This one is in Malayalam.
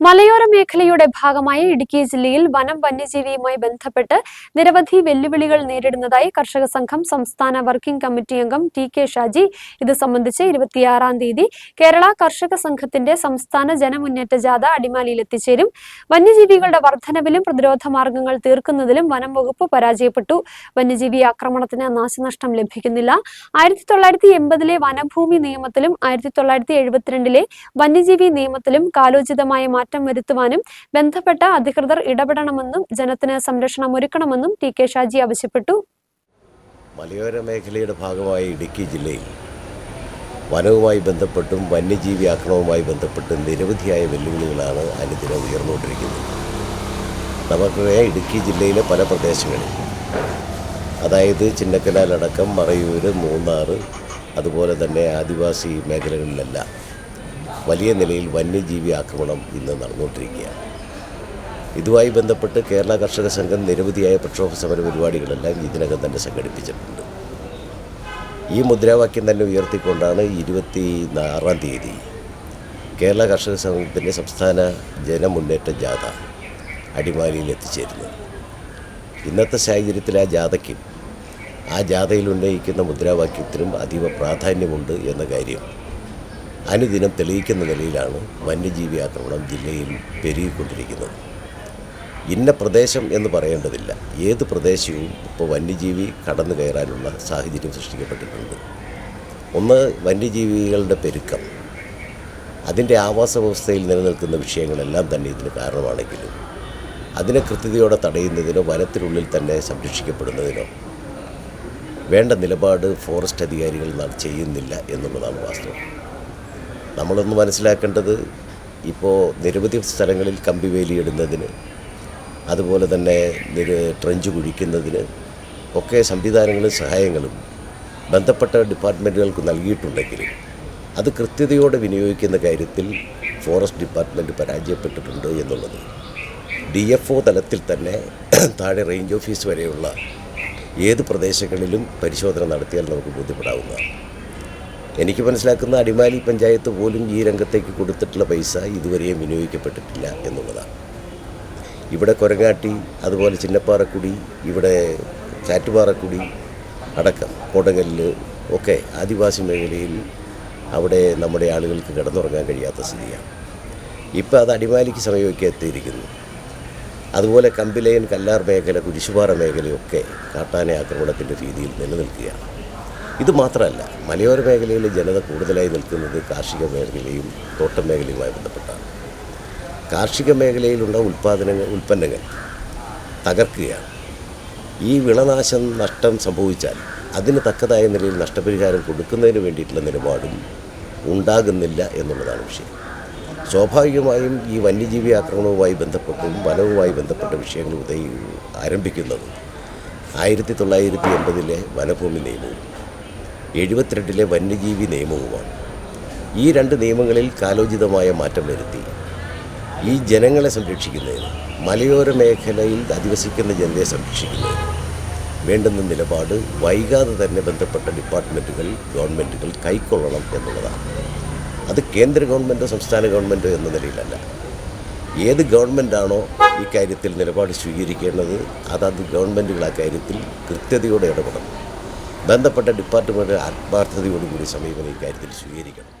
മലയോര മേഖലയുടെ ഭാഗമായി ഇടുക്കി ജില്ലയിൽ വനം വന്യജീവിയുമായി ബന്ധപ്പെട്ട് നിരവധി വെല്ലുവിളികൾ നേരിടുന്നതായി കർഷക സംഘം സംസ്ഥാന വർക്കിംഗ് കമ്മിറ്റി അംഗം ടി കെ ഷാജി. ഇത് സംബന്ധിച്ച് ഇരുപത്തിയാറാം തീയതി കേരള കർഷക സംഘത്തിന്റെ സംസ്ഥാന ജനമുന്നേറ്റ ജാഥ അടിമാലിയിൽ എത്തിച്ചേരും. വന്യജീവികളുടെ വർധനവിലും പ്രതിരോധ മാർഗങ്ങൾ തീർക്കുന്നതിലും വനം വകുപ്പ് പരാജയപ്പെട്ടു. വന്യജീവി ആക്രമണത്തിന് നാശനഷ്ടം ലഭിക്കുന്നില്ല. ആയിരത്തി തൊള്ളായിരത്തി എൺപതിലെ വനഭൂമി നിയമത്തിലും ആയിരത്തി തൊള്ളായിരത്തി എഴുപത്തിരണ്ടിലെ വന്യജീവി നിയമത്തിലും കാലോചിതമായ മാറ്റം വരുത്തുവാനും ബന്ധപ്പെട്ട അധികൃതർ ഇടപെടണമെന്നും ജനത്തിന് സംരക്ഷണം ഒരുക്കണമെന്നും ടി കെ ഷാജി ആവശ്യപ്പെട്ടു. മലയോര മേഖലയുടെ ഭാഗമായ ഇടുക്കി ജില്ലയിൽ വനവുമായി ബന്ധപ്പെട്ടും വന്യജീവി ആക്രമണവുമായി ബന്ധപ്പെട്ടും നിരവധിയായ വെല്ലുവിളികളാണ് അനുദിനം ഉയർന്നുകൊണ്ടിരിക്കുന്നത്. നമുക്കറിയാം ഇടുക്കി ജില്ലയിലെ പല പ്രദേശങ്ങളിൽ അതായത് ചിന്നക്കനാലടക്കം മറയൂർ മൂന്നാർ അതുപോലെ തന്നെ ആദിവാസി മേഖലകളിലെല്ലാം വലിയ നിലയിൽ വന്യജീവി ആക്രമണം ഇന്ന് നടന്നുകൊണ്ടിരിക്കുകയാണ്. ഇതുമായി ബന്ധപ്പെട്ട് കേരള കർഷക സംഘം നിരവധിയായ പ്രക്ഷോഭ സമര പരിപാടികളെല്ലാം ഇതിനകം തന്നെ സംഘടിപ്പിച്ചിട്ടുണ്ട്. ഈ മുദ്രാവാക്യം തന്നെ ഉയർത്തിക്കൊണ്ടാണ് ഇരുപത്തി ആറാം തീയതി കേരള കർഷക സംഘത്തിന്റെ സംസ്ഥാന ജനമുന്നേറ്റ ജാഥ അടിമാലിയിൽ എത്തിച്ചേരുന്നത്. ഇന്നത്തെ സാഹചര്യത്തിൽ ആ ജാഥയ്ക്കും ആ ജാഥയിൽ ഉന്നയിക്കുന്ന മുദ്രാവാക്യത്തിനും അതീവ പ്രാധാന്യമുണ്ട് എന്ന കാര്യം അനുദിനം തെളിയിക്കുന്ന നിലയിലാണ് വന്യജീവി ആക്രമണം ജില്ലയിൽ പെരുകിക്കൊണ്ടിരിക്കുന്നത്. ഇന്ന പ്രദേശം എന്ന് പറയേണ്ടതില്ല. ഏത് പ്രദേശവും ഇപ്പോൾ വന്യജീവി കടന്നു കയറാനുള്ള സാഹചര്യം സൃഷ്ടിക്കപ്പെട്ടിട്ടുണ്ട്. ഒന്ന് വന്യജീവികളുടെ പെരുക്കം. അതിന്റെ ആവാസ വ്യവസ്ഥയിൽ നിലനിൽക്കുന്ന വിഷയങ്ങളെല്ലാം തന്നെ ഇതിന് കാരണമാണെങ്കിലും അതിനെ കൃത്യതയോടെ തടയുന്നതിനോ വനത്തിനുള്ളിൽ തന്നെ സംരക്ഷിക്കപ്പെടുന്നതിനോ വേണ്ട നിലപാട് ഫോറസ്റ്റ് അധികാരികൾ ചെയ്യുന്നില്ല എന്നുള്ളതാണ് വാസ്തവം. നമ്മളൊന്ന് മനസ്സിലാക്കേണ്ടത് ഇപ്പോൾ നിരവധി സ്ഥലങ്ങളിൽ കമ്പി വേലിയിടുന്നതിന് അതുപോലെ തന്നെ ട്രഞ്ച് കുഴിക്കുന്നതിന് ഒക്കെ സംവിധാനങ്ങളും സഹായങ്ങളും ബന്ധപ്പെട്ട ഡിപ്പാർട്ട്മെന്റുകൾക്ക് നൽകിയിട്ടുണ്ടെങ്കിലും അത് കൃത്യതയോടെ വിനിയോഗിക്കുന്ന കാര്യത്തിൽ ഫോറസ്റ്റ് ഡിപ്പാർട്ട്മെന്റ് പരാജയപ്പെട്ടിട്ടുണ്ട് എന്നുള്ളത്. ഡി എഫ് ഒ തലത്തിൽ തന്നെ താഴെ റേഞ്ച് ഓഫീസ് വരെയുള്ള ഏത് പ്രദേശങ്ങളിലും പരിശോധന നടത്തിയാൽ നമുക്ക് ബോധ്യപ്പെടാവുന്നതാണ്. എനിക്ക് മനസ്സിലാക്കുന്ന അടിമാലി പഞ്ചായത്ത് പോലും ഈ രംഗത്തേക്ക് കൊടുത്തിട്ടുള്ള പൈസ ഇതുവരെയും വിനിയോഗിക്കപ്പെട്ടിട്ടില്ല എന്നുള്ളതാണ്. ഇവിടെ കൊരങ്ങാട്ടി അതുപോലെ ചിന്നപ്പാറക്കുടി ഇവിടെ ചാറ്റുപാറക്കുടി അടക്കം കോട്ടകല്ല് ഒക്കെ ആദിവാസി മേഖലയിൽ അവിടെ നമ്മുടെ ആളുകൾക്ക് കിടന്നുറങ്ങാൻ കഴിയാത്ത സ്ഥിതിയാണ്. ഇപ്പോൾ അത് അടിമാലിക്ക് സമീപമൊക്കെ എത്തിയിരിക്കുന്നു. അതുപോലെ കമ്പിലയൻ കല്ലാർ മേഖല കുരിശുപാറ മേഖലയൊക്കെ കാട്ടാന ആക്രമണത്തിന്റെ രീതിയിൽ നിലനിൽക്കുകയാണ്. ഇത് മാത്രമല്ല മലയോര മേഖലയിലെ ജനത കൂടുതലായി നിൽക്കുന്നത് കാർഷിക മേഖലയും തോട്ടം മേഖലയുമായി ബന്ധപ്പെട്ടാണ്. കാർഷിക മേഖലയിലുള്ള ഉൽപ്പാദനങ്ങൾ ഉൽപ്പന്നങ്ങൾ തകർക്കുകയാണ്. ഈ വിളനാശം നഷ്ടം സംഭവിച്ചാൽ അതിന് തക്കതായ നിലയിൽ നഷ്ടപരിഹാരം കൊടുക്കുന്നതിന് വേണ്ടിയിട്ടുള്ള നിലപാടും ഉണ്ടാകുന്നില്ല എന്നുള്ളതാണ് വിഷയം. സ്വാഭാവികമായും ഈ വന്യജീവി ആക്രമണവുമായി ബന്ധപ്പെട്ടും വനവുമായി ബന്ധപ്പെട്ട വിഷയങ്ങൾ ഉദയ ആരംഭിക്കുന്നത് ആയിരത്തി തൊള്ളായിരത്തി എൺപതിലെ വനഭൂമി നിയമവും എഴുപത്തിരണ്ടിലെ വന്യജീവി നിയമവുമാണ്. ഈ രണ്ട് നിയമങ്ങളിൽ കാലോചിതമായ മാറ്റം വരുത്തി. ഈ ജനങ്ങളെ സംരക്ഷിക്കുന്നതിന് മലയോര മേഖലയിൽ അധിവസിക്കുന്ന ജനതയെ സംരക്ഷിക്കുന്നതിന് വേണ്ടുന്ന നിലപാട് വൈകാതെ തന്നെ ബന്ധപ്പെട്ട ഡിപ്പാർട്ട്മെന്റുകൾ ഗവൺമെന്റുകൾ കൈക്കൊള്ളണം എന്നുള്ളതാണ്. അത് കേന്ദ്ര ഗവൺമെന്റോ സംസ്ഥാന ഗവൺമെന്റോ എന്ന നിലയിലല്ല. ഏത് ഗവൺമെന്റാണോ ഇക്കാര്യത്തിൽ നിലപാട് സ്വീകരിക്കേണ്ടത് അതത് ഗവൺമെന്റുകൾ ആ കാര്യത്തിൽ കൃത്യതയോടെ ഇടപെടണം. ബന്ധപ്പെട്ട ഡിപ്പാർട്ട്മെന്റ് ആത്മാർത്ഥതയോടുകൂടി സമീപനം ഇക്കാര്യത്തിൽ സ്വീകരിക്കണം.